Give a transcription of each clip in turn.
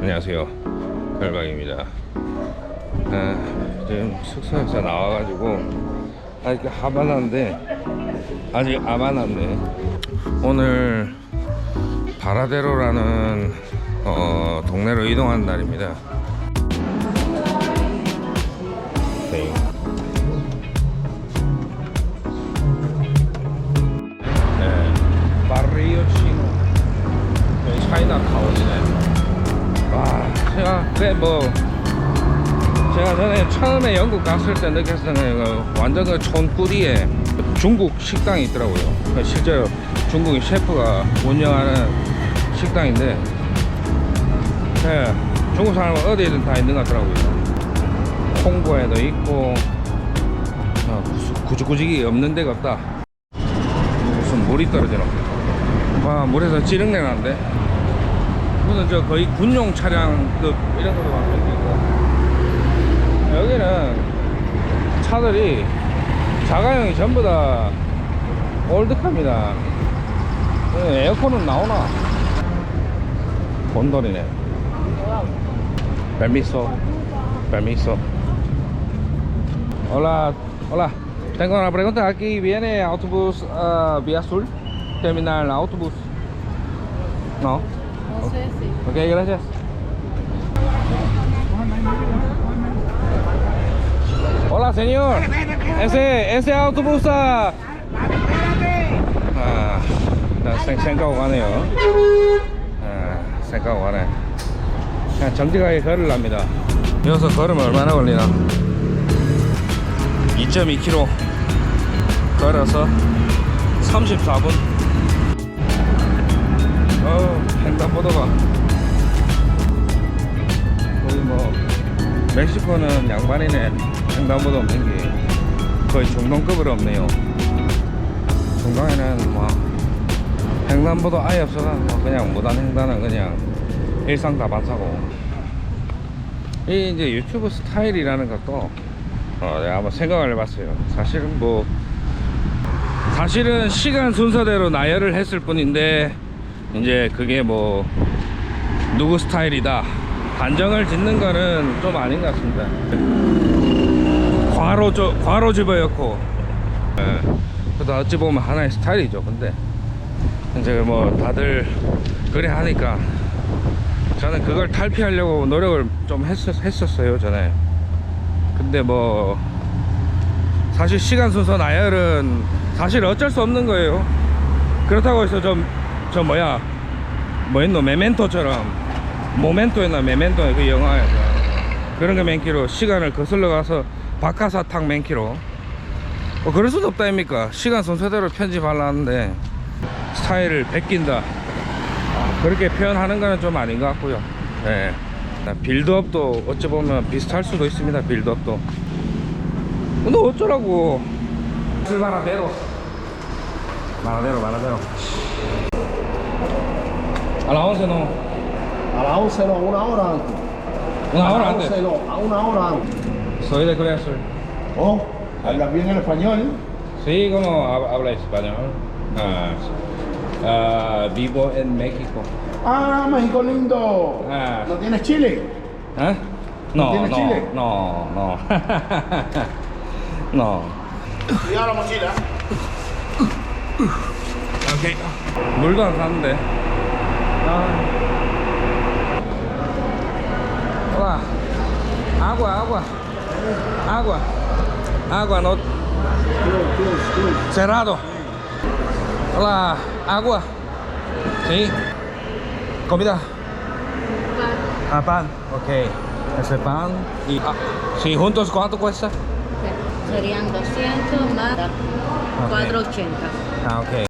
안녕하세요. 별박입니다. 아, 지금 숙소에서 나와가지고 아직 하바나인데 아직 아바나인데 오늘 바라데로라는 어, 동네로 이동하는 날입니다. 네. 네, 그래 뭐 제가 전에 처음에 영국 갔을 때 느꼈던 그 완전 그 촌뿌리에 중국 식당이 있더라고요. 그 실제로 중국인 셰프가 운영하는 식당인데, 예, 중국 사람은 어디든 다 있는 것 같더라고요. 홍보에도 있고, 어, 구직구직이 없는 데가 없다. 무슨 물이 떨어지노? 와, 물에서 찌릉내 나는데? 무슨 저 거의 군용 차량급 이런 막 생기고. 여기는 차들이 자가용이 전부 다 올드카입니다. 예, 에어컨은 나오나? 곤돌이네. Permiso. Permiso. Hola, hola. Tengo una pregunta. Aquí viene autobús ah, vía azul. Terminal autobús. No. Ok, gracias. Hola, señor. Ese, ese autobús ah, 아, 나 생, 생각하고 가네요. 아, 생각하고 가네. 그냥 정직하게 걸으랍니다. 여기서 걸으면 얼마나 걸리나? 2.2km 걸어서 34분. 어, 횡단보도가 거의 뭐 멕시코는 양반이네. 횡단보도 없는 게 거의 중동급으로 없네요. 중동에는 뭐 횡단보도 아예 없어서 뭐 그냥 무단 횡단은 그냥 일상 다반사고. 이 이제 유튜브 스타일이라는 것도 어, 내가 한번 생각을 해봤어요. 사실은 뭐 사실은 시간 순서대로 나열을 했을 뿐인데 이제 그게 뭐 누구 스타일이다 단정을 짓는 거는 좀 아닌 것 같습니다. 과로 저 과로 집어였고, 예. 그래도 어찌 보면 하나의 스타일이죠. 근데 이제 뭐 다들 그래 하니까 저는 그걸 탈피하려고 노력을 좀 했었, 했었어요 전에. 근데 뭐 사실 시간 순서 나열은 사실 어쩔 수 없는 거예요. 그렇다고 해서 좀 저 뭐야 뭐였노? 메멘토처럼. 모멘토였나 메멘토 그 영화에서 그런 거 맨키로 시간을 거슬러 가서 박하사탕 맨키로. 뭐 그럴 수도 없다 아닙니까? 시간 순서대로 편집하려는데 스타일을 베낀다. 아, 그렇게 표현하는 거는 좀 아닌 것 같고요. 예. 빌드업도 어찌 보면 비슷할 수도 있습니다 빌드업도. 근데 어쩌라고? 출발하대로. 마라데로 마라데로 A las 11 no. A las 11 no, una hora antes. Una a hora las antes. 11 no, a una hora antes. Soy de Corea del Sur. Oh, hablas bien el español. Sí, como hab- habla español. Ah, sí. Ah, vivo en México. Ah, México lindo. Ah. ¿No tienes chile? ¿Ah? No, ¿Tienes no, chile? no, no. no. Cuidado la mochila. 오케이. 물도 안 샀는데. Agua, agua, agua, agua, agua, no. Cerrado. Hola, agua. Sí. Comida. Pan. Ah, pan. Ok. Ese pan. Y ah, si juntos, ¿cuánto cuesta? Serían 200 más 480. Ah, ok.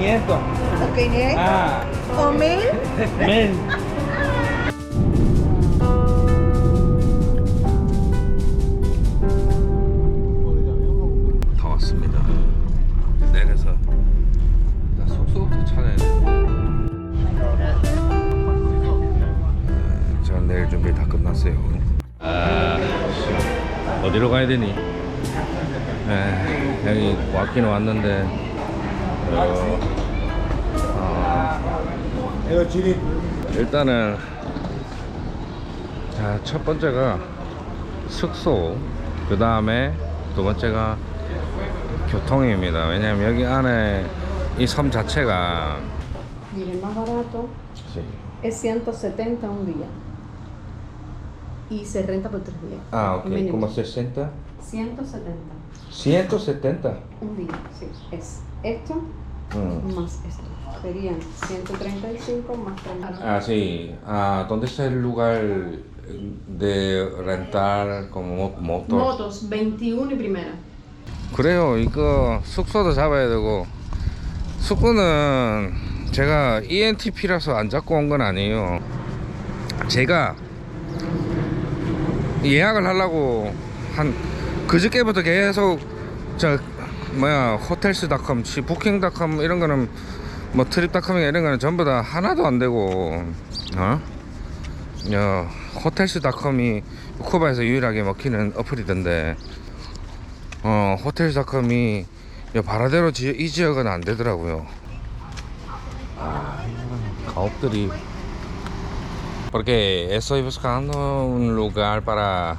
500. ¿500? Ah. ¿O 1000? 1000. Uh, 어디로 가야 되니? 에, 여기 왔긴 왔는데 어, 아, Edo chile. 일단은 자, 첫 번째가 숙소 그 다음에 두 번째가 교통입니다 왜냐면 여기 안에 이 섬 자체가 Mire, el más barato es 170 un día. Y se renta por tres días. 아 오케이 Mínimo. como 60 170 170 un día, sí. Es esto 음. más esto. Serían 135 más 30. Ah, sí. Ah, ¿Dónde está el lugar de rentar como mo- motor? Motos, 21 y primera. 그래요. 이거 숙소도 잡아야 되고 숙소는 제가 E ENTP라서 안 잡고 온 건 아니에요. 제가 예약을 하려고 한 그저께부터 계속 저 뭐야 호텔스닷컴, 시 부킹닷컴 이런 거는 뭐 트립닷컴이나 이런 거는 전부 다 하나도 안 되고 어? 야, 호텔스닷컴이 쿠바에서 유일하게 먹히는 어플이던데 어, 호텔닷컴이 이 바라대로 지, 이 지역은 안 되더라고요. 아, 가옥들이 porque estoy buscando un lugar para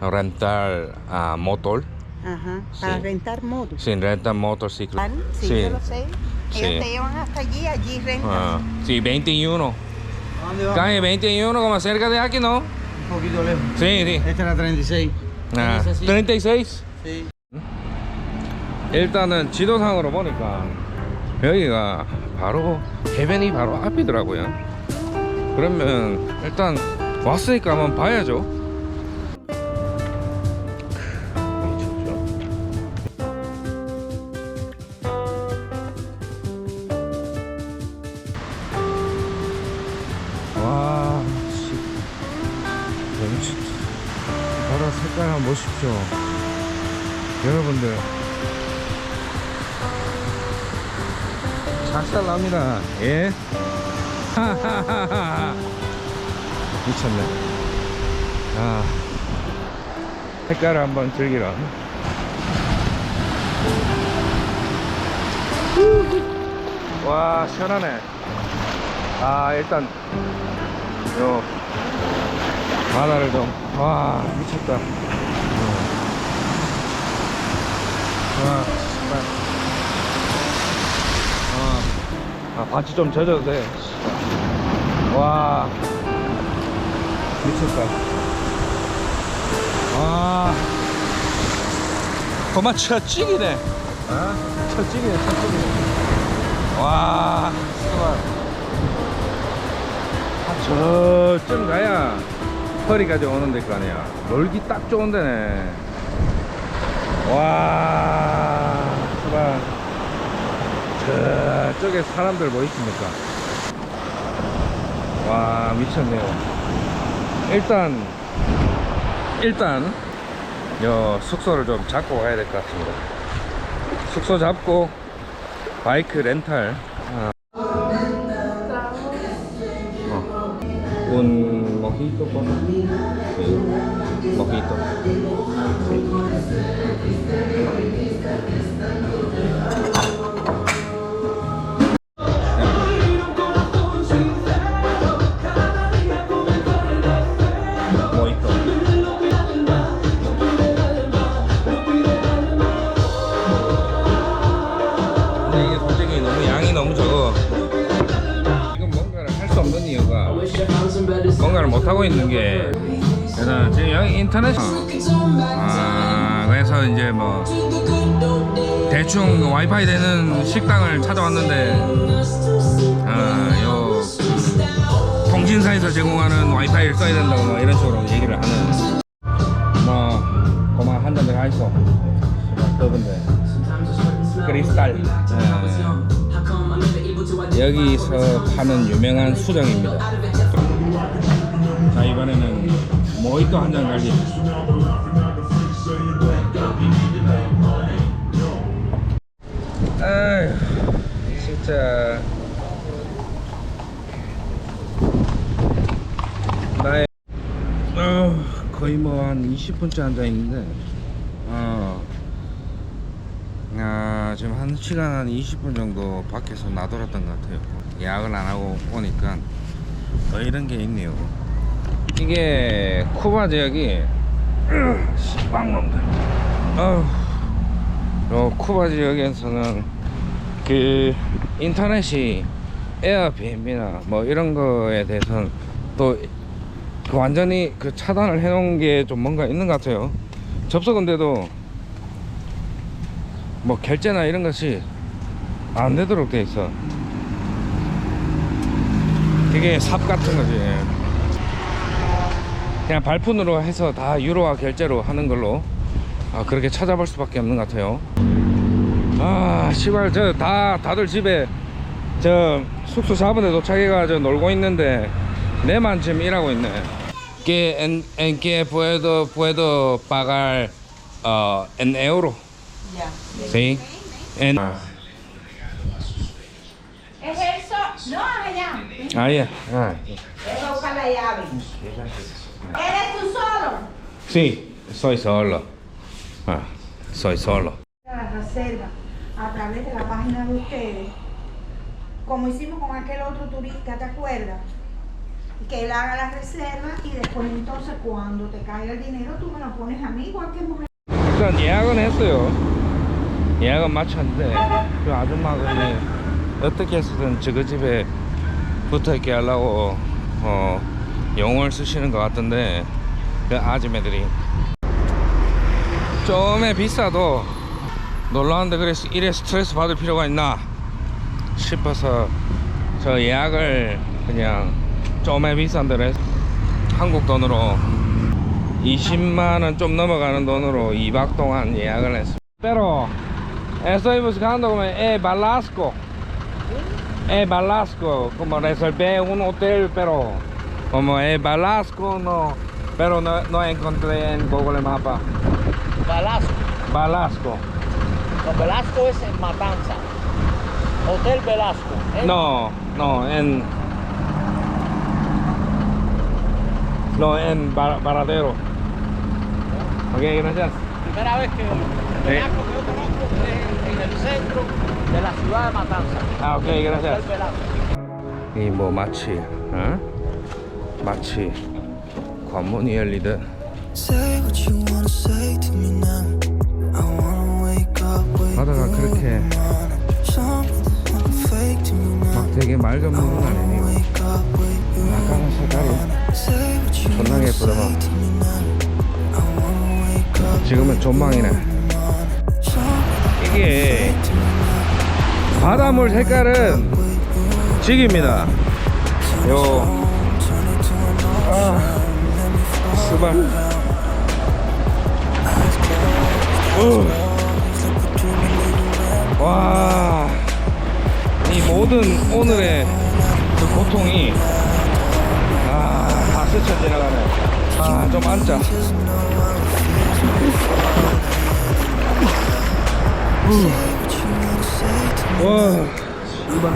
rentar a motor, Ajá, para Sí. rentar motos. sin rentar motociclo. Van, sí, Sí. yo lo sé. Sí. Ellos te llevan hasta allí, allí rentan. Ah, sí, 21. ¿Dónde va? Calle 21, como cerca de aquí, ¿no? Un poquito lejos. Sí, sí. Esta es la 36. 아, ¿Es así? 36? Sí. 일단은 지도상으로 보니까 여기가 바로 해변이 바로 앞이더라고요. 그러면 일단 왔으니까 한번 봐야죠. 색깔 한번 보십시오. 여러분들. 작살납니다. 예? 미쳤네. 아. 색깔을 한번 즐기라 와 시원하네. 아 일단 요 바다를 좀와 미쳤다 와 정말 아, 아 바지 좀 젖어도 돼. 와, 미쳤다. 아, 그만 첫찍이네. 아, 첫찍이네, 첫찍이네. 와, 정말. 저쯤 가야 허리까지 오는 데거 아니야. 놀기 딱 좋은 데네. 와, 정말. 저쪽에 사람들 뭐 있습니까? 와 미쳤네요. 일단 일단 요 숙소를 좀 잡고 가야 될 것 같습니다. 숙소 잡고 바이크 렌탈. 아. 어. Sí. Mojito. Mojito. 근데 이게 솔직히 너무 양이 너무 적어. 지금 뭔가를 할 수 없는 이유가 뭔가를 못 하고 있는 게 그래서 지금 여기 인터넷 아 그래서 이제 뭐 대충 그 와이파이 되는 식당을 찾아왔는데 아요 통신사에서 제공하는 와이파이를 써야 된다고 뭐 이런 식으로 얘기를 하는 뭐 고마 한 잔 들어가 있어 더군데. 크리스탈. 예. 여기서 파는 유명한 수정입니다. 자 이번에는 모히또 한잔 갈기 아휴 진짜. 나의 어, 거의 뭐 한 20분째 앉아 있는데 어, 아, 지금 한 시간 한 20분 정도 밖에서 나돌았던 것 같아요. 예약을 안 하고 오니까 어, 이런 게 있네요 이게 쿠바 지역이 어휴 어, 쿠바 지역에서는 그 인터넷이 에어비앤비나 뭐 이런 거에 대해서는 또 그 완전히 그 차단을 해 놓은 게 좀 뭔가 있는 것 같아요. 접속은 돼도 뭐 결제나 이런 것이 안 되도록 돼 있어. 그게 삽 같은 거지. 그냥 발폰으로 해서 다 유로화 결제로 하는 걸로 아, 그렇게 찾아볼 수밖에 없는 것 같아요. 아, 씨발 저 다 다들 집에 저 숙소 잡은 데 도착해가 저 놀고 있는데 내만 지금 일하고 있네. Que en, en que puedo puedo pagar uh, en euro. Sí. En ¿Es eso? No, allá. Ah. Ah. Buscar la llave. ¿Eres tú solo? Sí, soy solo. Ah, soy solo. La reserva a través de la página de ustedes, como hicimos con aquel otro turista, ¿te acuerdas? Que él haga la reserva y después entonces cuando te caiga el dinero tú me lo pones a mí igual que hemos 일단 예약은 했어요. 예약은 마쳤는데 그 아줌마가 어떻게 해서든 저그 집에 붙어 있게 하려고 어, 영어를 쓰시는 것 같던데 그 아줌매들이 좀에 비싸도 놀라운데 그래 이래 스트레스 받을 필요가 있나 싶어서 저 예약을 그냥 좀에 비싼 데로 해서 한국 돈으로 20만 원 좀 넘어가는 돈으로 2박 동안 예약을 했습니다. Pero estoy buscando como eh, Balasco. Eh, Balasco, como reservé un hotel, pero como es Balasco, no, pero no, no encontré en Google Mapa. Balasco. Balasco. No, Velasco es en Matanza. Hotel Velasco. ¿eh? No, no, en. No, en Bar Baradero. Ok, gracias. Primera vez que Velasco que yo conozco es en, el centro de la ciudad de Matanza. Ah, ok, gracias. Hotel Velasco. Y Bomachi, ¿eh? 마치 관문이 열리듯 바다가 그렇게. 막 되게 맑은 물은 아까는 the 색깔이 wake up 지금은 전망이네 이게 바닷물 색깔은 직입니다 요 아, 어. 와, 이 모든 오늘의 그 고통이 아, 다 스쳐 지나가네. 아, 좀 앉자. 와, what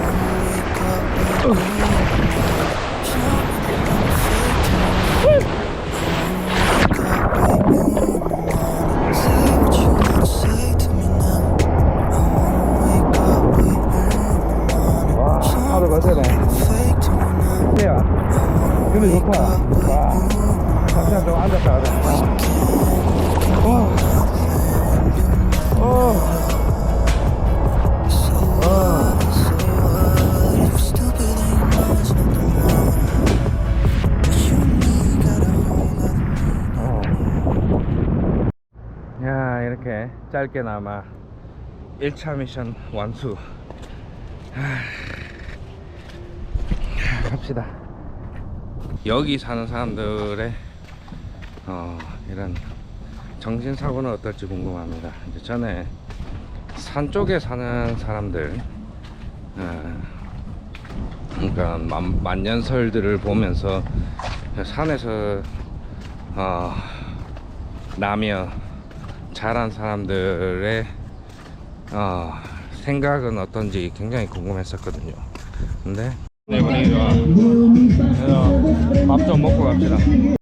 근데 좋다. 와, 잠시만 좀 앉았다 가자. 와, 어, 야, 이렇게 짧게나마 1차 미션 완수. 하, 갑시다. 여기 사는 사람들의 어, 이런 정신 사고는 어떨지 궁금합니다. 이제 전에 산 쪽에 사는 사람들, 어, 그러니까 만, 만년설들을 보면서 산에서 어, 나며 자란 사람들의 어, 생각은 어떤지 굉장히 궁금했었거든요. 근데 네, 밥좀 먹고 갑시다. Sí,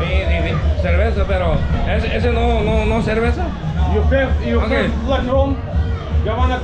sí, sí. Cerveza, pero ese, ese no, no, no cerveza. ¿Y usted, y usted, Ok. ladrón, ya van a...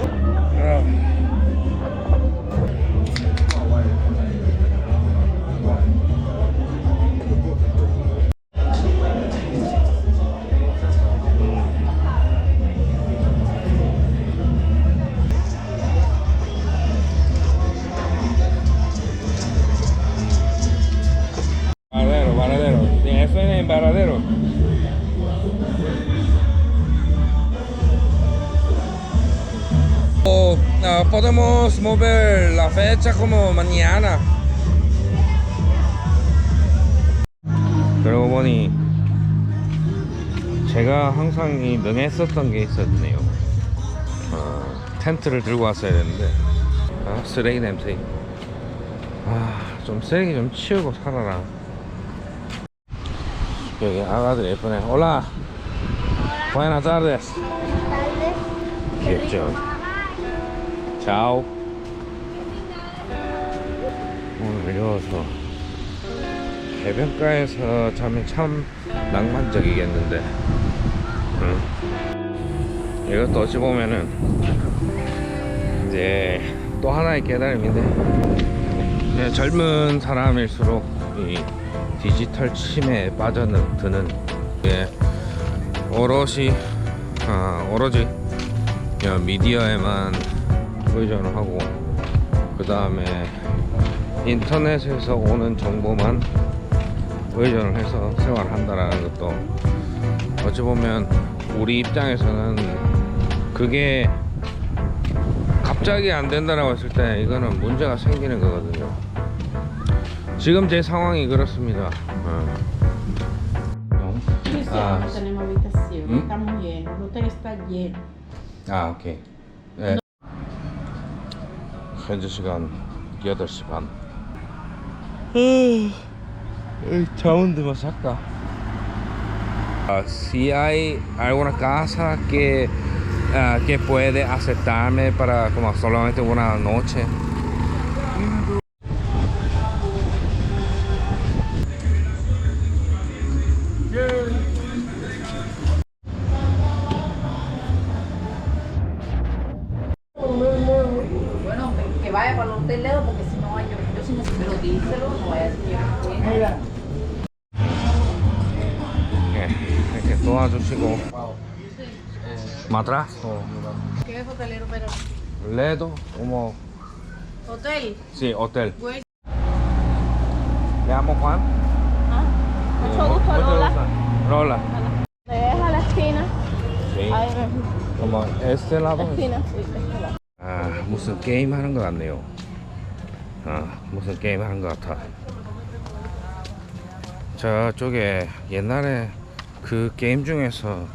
Ah, podemos mover la fecha como mañana. 그러고 보니 제가 항상 이 명했었던 게 있었네요. 어, 텐트를 들고 왔어야 되는데 아, 쓰레기 냄새. 아, 좀 쓰레기 좀 치우고 살아라. 여기 아가들 예쁘네. 올라. Buenas tardes. 귀엽죠? 자오. 오늘 여서 해변가에서 자면 참 낭만적이겠는데. 응. 이것도 어찌 보면은 이제 또 하나의 깨달음인데 그냥 젊은 사람일수록 이 디지털 침해에 빠져드는 게 오롯이 아, 오로지 미디어에만 의존을 하고 그 다음에 인터넷에서 오는 정보만 의존을 해서 생활한다라는 것도 어찌 보면 우리 입장에서는 그게 갑자기 안 된다라고 했을 때 이거는 문제가 생기는 거거든요. 지금 제 상황이 그렇습니다. 어. El hotel está lleno. 아, 오케이. 네. 현재 시간 8시 반. 자운드만 살까? Ah, si hay alguna casa que, ah, que puede aceptarme para como solamente una noche. 마트라스. ¿Qué es hotelero, pero? 레도, como, ¿Hotel? sí, hotel. Pues, Le llamo Juan. mucho gusto, Lola. Lola. Le deja la esquina. Sí. Ahí, como este lado. esquina, sí, este lado. 아 무슨 게임 하는 것 같네요. 아 무슨 게임 하는 것 같아. 저쪽에 옛날에 그 게임 중에서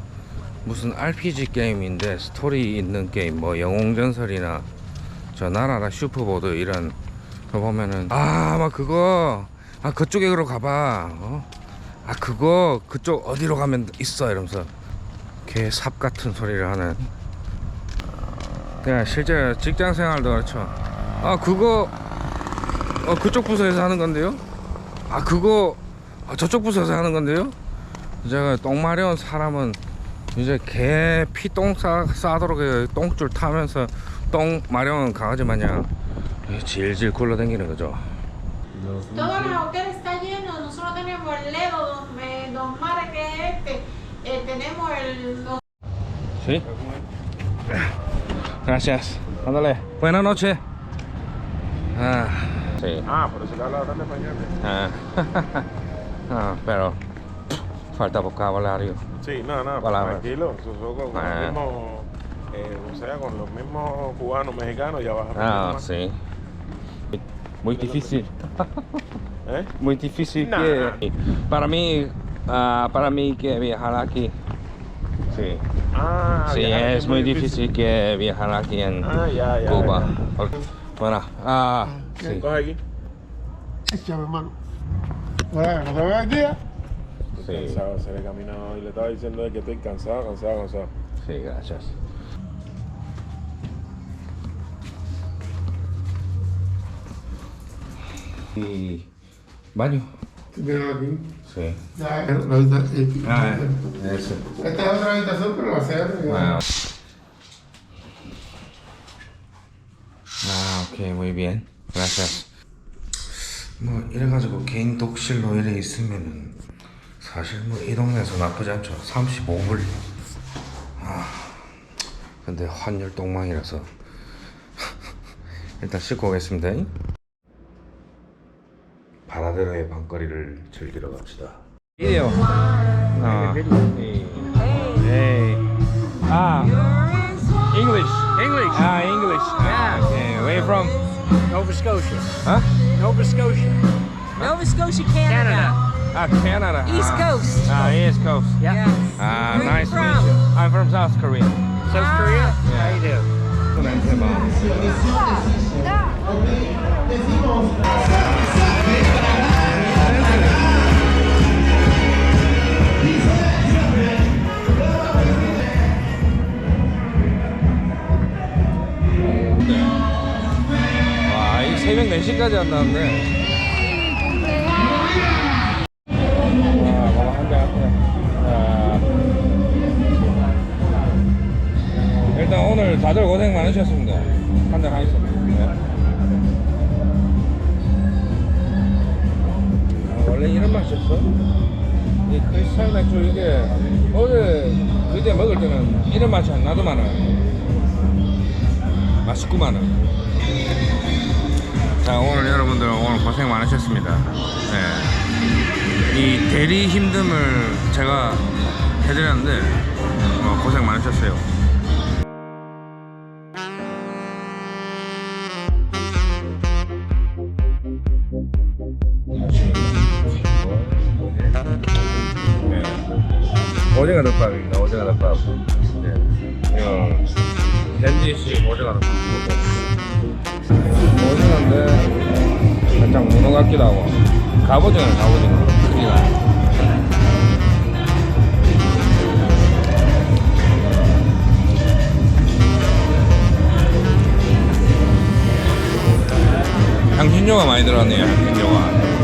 무슨 RPG 게임인데 스토리 있는 게임 뭐 영웅전설이나 저 나라라 슈퍼보드 이런 거 보면은 아 막 그거 아 그쪽으로 가봐. 어? 아 그거 그쪽 어디로 가면 있어 이러면서 개삽 같은 소리를 하는 그냥 실제 직장 생활도 그렇죠. 아 그거 어 그쪽 부서에서 하는 건데요. 아 그거 아, 저쪽 부서에서 하는 건데요. 제가 똥 마려운 사람은 이제 개 피 똥 싸, 싸도록 그 똥줄 타면서 똥 마려운 강아지 마냥 질질 굴러다니는 거죠. Todos los hoteles están llenos, nosotros tenemos el Ledo, Don, eh, Don Mare, que es este, eh, tenemos el... Don Sí. Gracias. Ándale. Buenas noches. Ah, sí. Ah, pero si le habla bastante español. Ah, ah, pero falta vocabulario. Sí, no, no, Palabras. tranquilo. Con, con Ah. los mismos, eh, o sea, con los mismos cubanos, mexicanos, ya vas a Ah, más. sí. Muy difícil. ¿Eh? Muy difícil Nah. que para mí ah, para mí que viajar aquí. Sí. Ah, Sí, es muy difícil que viajar aquí en Ah, ya, ya, Cuba. ya. Bueno, ah, sí. Coge aquí. Échame, hermano. Bueno, ¿no te ves aquí? eh? Sí. Cansado, se le caminado y le estaba diciendo de que estoy cansado, cansado, cansado. Sí, gracias. Y baño. Ven aquí. Sí. Ya, la habitación. Ah, eso. Esta es otra habitación, pero la cerro. Wow. 아, 오케이, muy bien. Gracias. 뭐 이래가지고 개인 독실로 이래 있으면은 사실 뭐 이 동네에서 나쁘지 않죠. 35불. 아, 근데 환율 똥망이라서 일단 씻고 오겠습니다. 바라데로의 밤거리를 즐기러 갑시다. 비디오. 아, 이- Hey. Ah. English. English. Ah, English. Ah, okay. Where you from? Nova Scotia. Huh? Nova Scotia. Nova Scotia, Canada. Ah, Canada. East ah. Coast. Ah, East Coast. Yeah. Yes. Ah, Where you nice to meet from? you. I'm from South Korea. South Korea. How you doing? 새벽 4시까지 한다는데. 오늘 다들 고생 많으셨습니다. 한잔 하겠습니다. 네. 아, 원래 이런 맛이었어? 이 크리스탈 맥주 이게 어제 그때 먹을 때는 이런 맛이 안 나더만은 맛있구만은. 자 오늘 여러분들 오늘 고생 많으셨습니다. 네. 이 대리 힘듦을 제가 해드렸는데 어, 고생 많으셨어요. 오징어 덮밥입니다. 오징어 덮밥. 네. 현지식 오징어 덮밥. 오징어인데 살짝 문어 같기도 하고 갑오징어는 갑오징어 크기가. 향신료가 많이 들어갔네요. 향신료가.